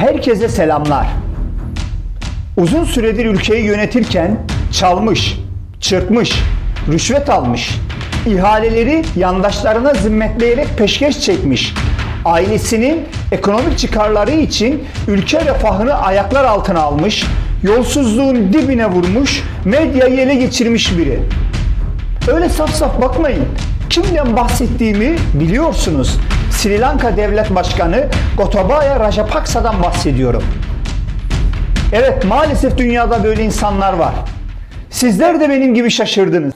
Herkese selamlar. Uzun süredir ülkeyi yönetirken çalmış, çırpmış, rüşvet almış, ihaleleri yandaşlarına zimmetleyerek peşkeş çekmiş, ailesinin ekonomik çıkarları için ülke refahını ayaklar altına almış, yolsuzluğun dibine vurmuş, medyayı ele geçirmiş biri. Öyle saf saf bakmayın. Kimden bahsettiğimi biliyorsunuz. Sri Lanka Devlet Başkanı Gotabaya Rajapaksa'dan bahsediyorum. Evet maalesef dünyada böyle insanlar var. Sizler de benim gibi şaşırdınız.